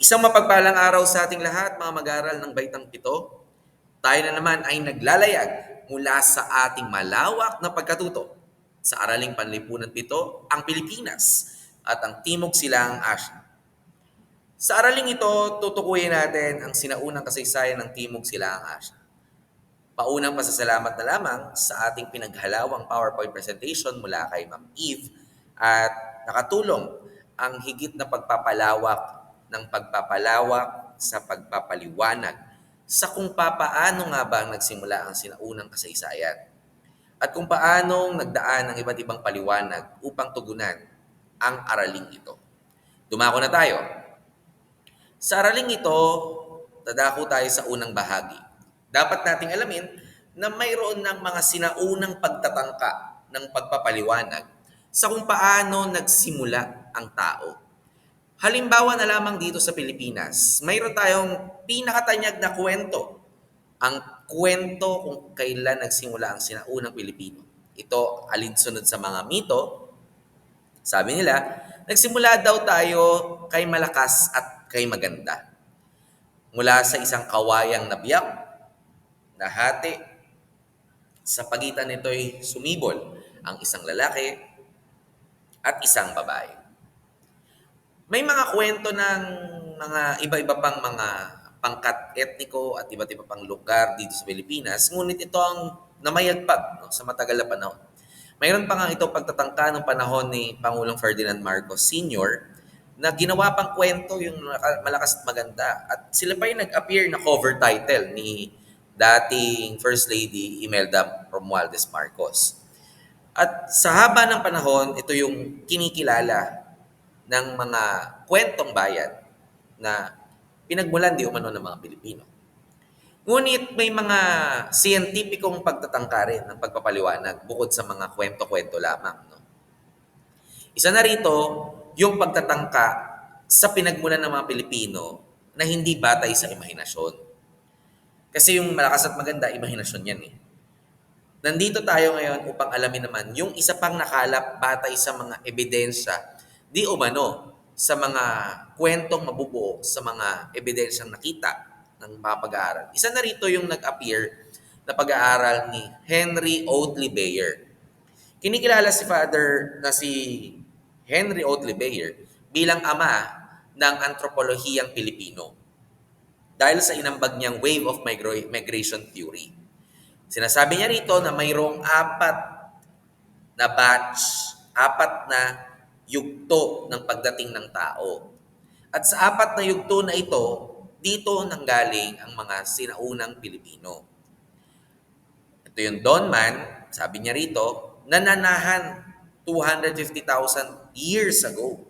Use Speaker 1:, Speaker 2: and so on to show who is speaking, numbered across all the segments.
Speaker 1: Isang mapagpalang araw sa ating lahat, mga mag-aaral ng Baitang Pito. Tayo na naman ay naglalayag mula sa ating malawak na pagkatuto sa Araling Panlipunan Pito, ang Pilipinas at ang Timog Silang Asya. Sa araling ito, tutukuyin natin ang sinaunang kasaysayan ng Timog Silang Asya. Paunang pasasalamat na lamang sa ating pinaghalawang PowerPoint presentation mula kay Ma'am Eve at nakatulong ang higit na pagpapalawak ng pagpapalawak sa pagpapaliwanag sa kung papaano nga ba nagsimula ang sinaunang kasaysayan at kung paanong nagdaan ng iba't ibang paliwanag upang tugunan ang araling ito. Dumako na tayo. Sa araling ito, dadako tayo sa unang bahagi. Dapat nating alamin na mayroon ng mga sinaunang pagtatangka ng pagpapaliwanag sa kung paano nagsimula ang tao. Halimbawa na lamang dito sa Pilipinas, mayroon tayong pinakatanyag na kwento. Ang kwento kung kailan nagsimula ang sinaunang Pilipino. Ito alinsunod sa mga mito. Sabi nila, nagsimula daw tayo kay malakas at kay maganda. Mula sa isang kawayang nabiyak, nahati, sa pagitan nito'y sumibol ang isang lalaki at isang babae. May mga kwento ng mga iba-iba pang mga pangkat etniko at iba't iba pang lugar dito sa Pilipinas, ngunit ito ang namayagpag no, sa matagal na panahon. Mayroon pa nga ito pagtatangka ng panahon ni Pangulong Ferdinand Marcos Sr. na ginawa pang kwento yung malakas at maganda. At sila pa yung nag-appear na cover title ni dating First Lady Imelda Romualdez Marcos. At sa haba ng panahon, ito yung kinikilala ng mga kwentong bayan na pinagmulan di umano ng mga Pilipino. Ngunit may mga siyentipikong pagtatangka rin ng pagpapaliwanag bukod sa mga kwento-kwento lamang. No? Isa na rito, yung pagtatangka sa pinagmulan ng mga Pilipino na hindi batay sa imahinasyon. Kasi yung malakas at maganda, imahinasyon yan eh. Nandito tayo ngayon upang alamin naman yung isa pang nakalap batay sa mga ebidensya di umano sa mga kwentong mabubuo sa mga ebidensyang nakita ng mga pag-aaral. Isa na rito yung nag-appear na pag-aaral ni Henry Oatley Bayer. Kinikilala si Father na si Henry Oatley Bayer bilang ama ng antropolohiyang Pilipino dahil sa inambag niyang wave of migra- migration theory. Sinasabi niya rito na mayroong apat na batch, apat na yugto ng pagdating ng tao. At sa apat na yugto na ito, dito nanggaling ang mga sinaunang Pilipino. Ito yung Donman, sabi niya rito, nananahan 250,000 years ago.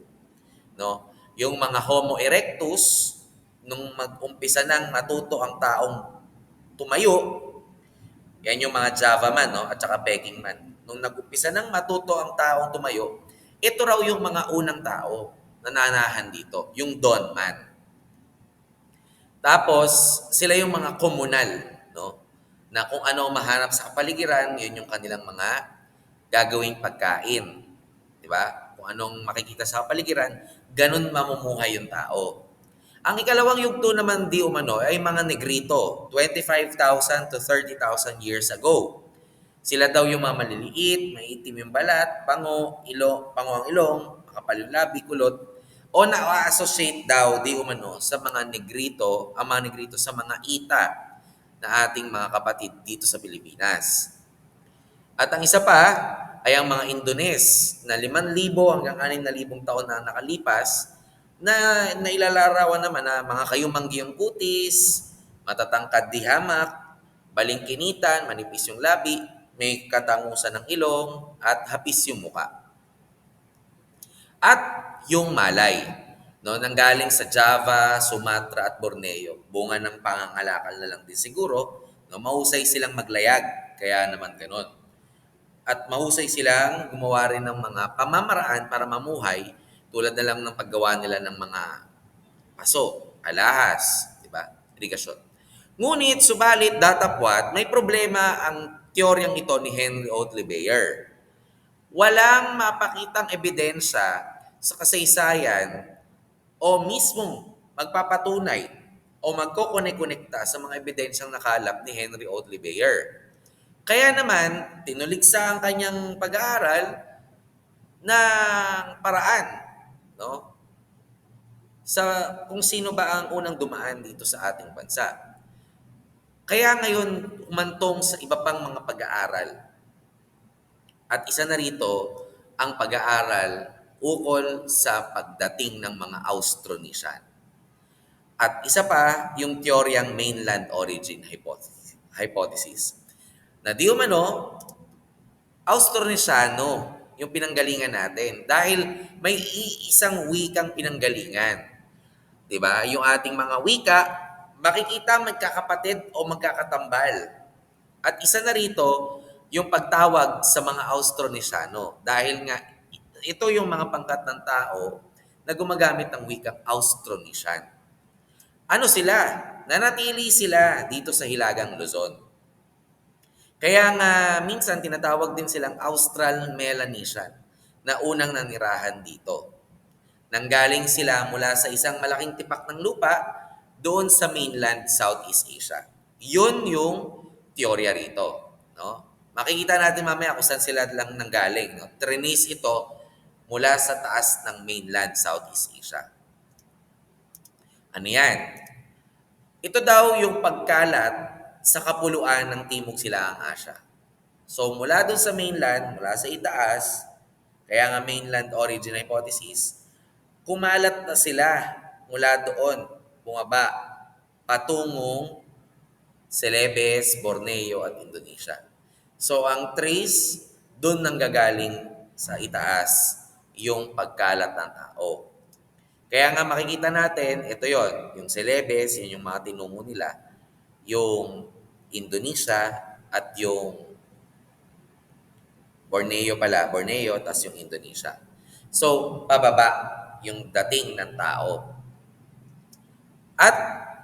Speaker 1: No? Yung mga Homo erectus, nung mag-umpisa nang matuto ang taong tumayo, yan yung mga Java man no? at saka Peking man. Nung nag-umpisa nang matuto ang taong tumayo, ito raw yung mga unang tao na nanahan dito, yung Don man. Tapos, sila yung mga komunal, no? Na kung ano ang mahanap sa kapaligiran, yun yung kanilang mga gagawing pagkain. Di ba? Kung anong makikita sa kapaligiran, ganun mamumuhay yung tao. Ang ikalawang yugto naman di umano ay mga negrito, 25,000 to 30,000 years ago. Sila daw yung mga maliliit, may itim yung balat, pango, ilo, pango ang ilong, makapal yung labi, kulot, o na-associate daw di umano sa mga negrito, ang mga negrito sa mga ita na ating mga kapatid dito sa Pilipinas. At ang isa pa ay ang mga Indones na 5,000 hanggang 6,000 taon na nakalipas na nailalarawan naman na mga kayumanggiyang kutis, matatangkad di hamak, balingkinitan, manipis yung labi, may katangusan ng ilong, at hapis yung muka. At yung Malay, no, nanggaling sa Java, Sumatra at Borneo. Bunga ng pangangalakal na lang din siguro, no, mahusay silang maglayag, kaya naman ganun. At mahusay silang gumawa rin ng mga pamamaraan para mamuhay tulad na lang ng paggawa nila ng mga paso, alahas, di ba? Irigasyon. Ngunit, subalit, datapwat, may problema ang teoryang ito ni Henry Oatley Bayer. Walang mapakitang ebidensya sa kasaysayan o mismong magpapatunay o magkokonek-konekta sa mga ebidensyang nakalap ni Henry Oatley Beyer. Kaya naman, tinuligsa ang kanyang pag-aaral ng paraan no? sa kung sino ba ang unang dumaan dito sa ating bansa. Kaya ngayon, umantong sa iba pang mga pag-aaral. At isa na rito, ang pag-aaral ukol sa pagdating ng mga Austronesian. At isa pa, yung teoryang mainland origin hypothesis. na di umano, Austronesiano yung pinanggalingan natin. Dahil may iisang wikang pinanggalingan. ba? Yung ating mga wika, makikita magkakapatid o magkakatambal. At isa na rito, yung pagtawag sa mga Austronesiano. Dahil nga, ito yung mga pangkat ng tao na gumagamit ng wikang Austronesian. Ano sila? Nanatili sila dito sa Hilagang Luzon. Kaya nga minsan tinatawag din silang Austral Melanesian na unang nanirahan dito. Nanggaling sila mula sa isang malaking tipak ng lupa doon sa mainland Southeast Asia. Yun yung teorya rito. No? Makikita natin mamaya kung saan sila lang nanggaling. No? Trinis ito mula sa taas ng mainland Southeast Asia. Ano yan? Ito daw yung pagkalat sa kapuluan ng Timog Silaang Asya. So mula doon sa mainland, mula sa itaas, kaya nga mainland origin hypothesis, kumalat na sila mula doon, bumaba, patungong Celebes, Borneo at Indonesia. So ang trace, doon nanggagaling sa itaas, yung pagkalat ng tao. Kaya nga makikita natin, ito yon yung Celebes, yun yung mga tinungo nila, yung Indonesia at yung Borneo pala, Borneo, tas yung Indonesia. So, pababa yung dating ng tao. At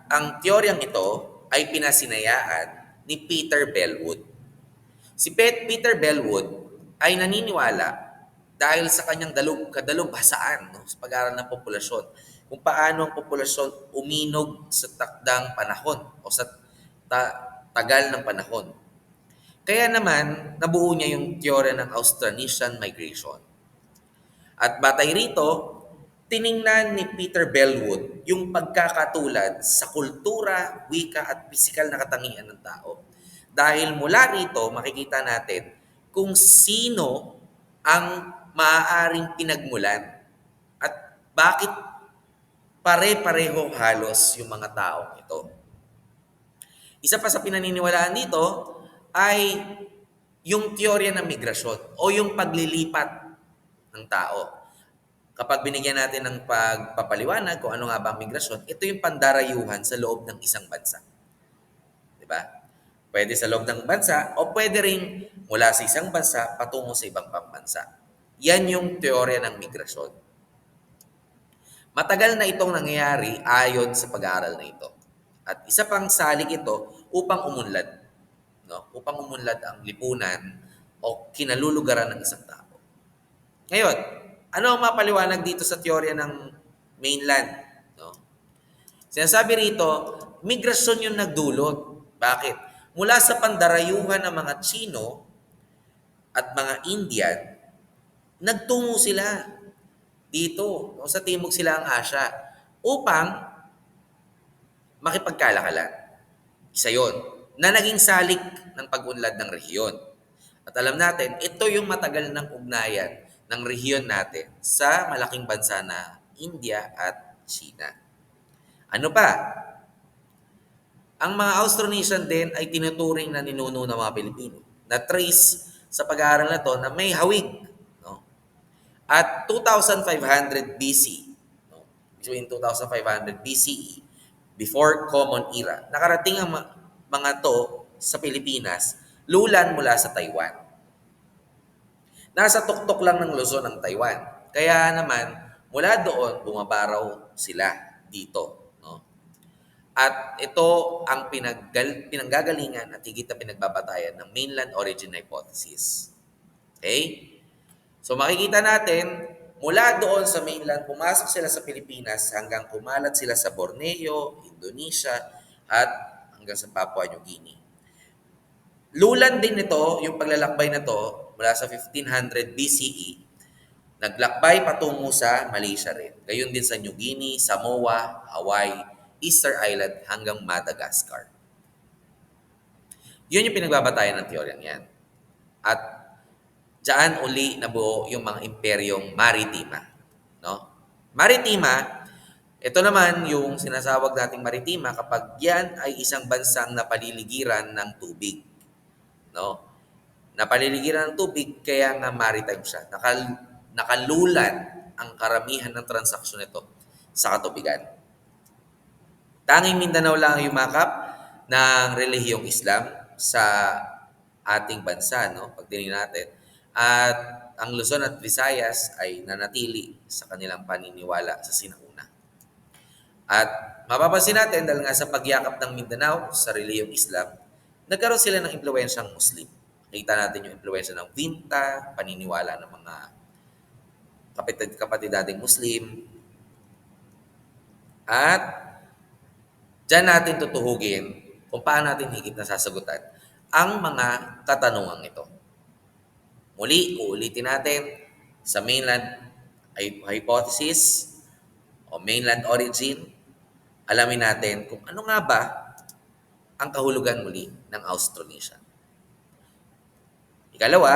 Speaker 1: ang teoryang ito ay pinasinayaan ni Peter Bellwood. Si Pet Peter Bellwood ay naniniwala dahil sa kanyang dalub, kadalumbhasaan no, sa pag-aaral ng populasyon, kung paano ang populasyon uminog sa takdang panahon o sa ta- tagal ng panahon. Kaya naman, nabuo niya yung teorya ng Austronesian migration. At batay rito, tiningnan ni Peter Bellwood yung pagkakatulad sa kultura, wika at pisikal na katangian ng tao. Dahil mula rito, makikita natin kung sino ang maaaring pinagmulan at bakit pare-pareho halos yung mga taong ito. Isa pa sa pinaniniwalaan dito ay yung teorya ng migrasyon o yung paglilipat ng tao. Kapag binigyan natin ng pagpapaliwanag kung ano nga ba ang migrasyon, ito yung pandarayuhan sa loob ng isang bansa. Di ba? Pwede sa loob ng bansa o pwede rin mula sa isang bansa patungo sa ibang pambansa. Yan yung teorya ng migrasyon. Matagal na itong nangyayari ayon sa pag-aaral na ito. At isa pang salik ito upang umunlad. No? Upang umunlad ang lipunan o kinalulugaran ng isang tao. Ngayon, ano ang mapaliwanag dito sa teorya ng mainland? No? Sinasabi rito, migrasyon yung nagdulot. Bakit? Mula sa pandarayuhan ng mga Chino at mga Indian, nagtungo sila dito no, sa Timog Silang Asya upang makipagkalakalan. Isa yon na naging salik ng pag-unlad ng rehiyon. At alam natin, ito yung matagal ng ugnayan ng rehiyon natin sa malaking bansa na India at China. Ano pa? Ang mga Austronesian din ay tinuturing na ninuno ng mga Pilipino na trace sa pag-aaral na to na may hawig. No? At 2500 BC, no? between 2500 BCE, before Common Era, nakarating ang mga to sa Pilipinas, lulan mula sa Taiwan. Nasa tuktok lang ng Luzon ng Taiwan. Kaya naman, mula doon, bumabaraw sila dito. No? At ito ang pinaggal, pinanggagalingan at higit na pinagbabatayan ng mainland origin hypothesis. Okay? So makikita natin, mula doon sa mainland, pumasok sila sa Pilipinas hanggang kumalat sila sa Borneo, Indonesia, at hanggang sa Papua New Guinea. Lulan din ito, yung paglalakbay na to, mula sa 1500 BCE, naglakbay patungo sa Malaysia rin. Gayon din sa New Guinea, Samoa, Hawaii, Easter Island hanggang Madagascar. Yun yung pinagbabatayan ng teoryang yan. At diyan uli nabuo yung mga imperyong maritima. No? Maritima, ito naman yung sinasawag nating maritima kapag yan ay isang bansang napaliligiran ng tubig. No? Napaliligiran ng tubig, kaya nga maritime siya. Nakal, nakalulan ang karamihan ng transaksyon nito sa katubigan. Tanging Mindanao lang ang yumakap ng relihiyong Islam sa ating bansa, no? Pag tinignan natin. At ang Luzon at Visayas ay nanatili sa kanilang paniniwala sa sinauna. At mapapansin natin dahil nga sa pagyakap ng Mindanao sa relihiyong Islam, nagkaroon sila ng impluensyang Muslim. Kita natin yung impluensya ng Vinta, paniniwala ng mga kapatid, kapatid nating Muslim. At Diyan natin tutuhugin kung paano natin higit na sasagutan ang mga katanungang ito. Muli, uulitin natin sa mainland hy- hypothesis o mainland origin, alamin natin kung ano nga ba ang kahulugan muli ng Austronesian. Ikalawa,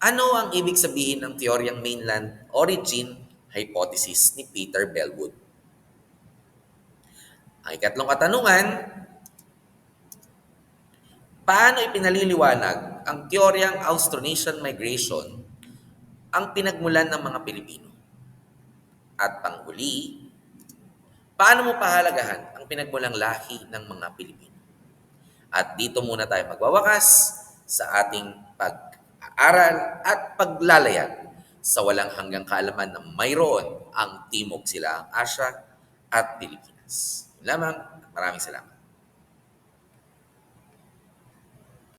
Speaker 1: ano ang ibig sabihin ng teoryang mainland origin hypothesis ni Peter Bellwood? Ang ikatlong katanungan, paano ipinaliliwanag ang teoryang Austronesian migration ang pinagmulan ng mga Pilipino? At panghuli, paano mo pahalagahan ang pinagmulang lahi ng mga Pilipino? At dito muna tayo magwawakas sa ating pag-aaral at paglalayag sa walang hanggang kaalaman na mayroon ang Timog Silaang Asya at Pilipinas. Lamang, maraming salamat.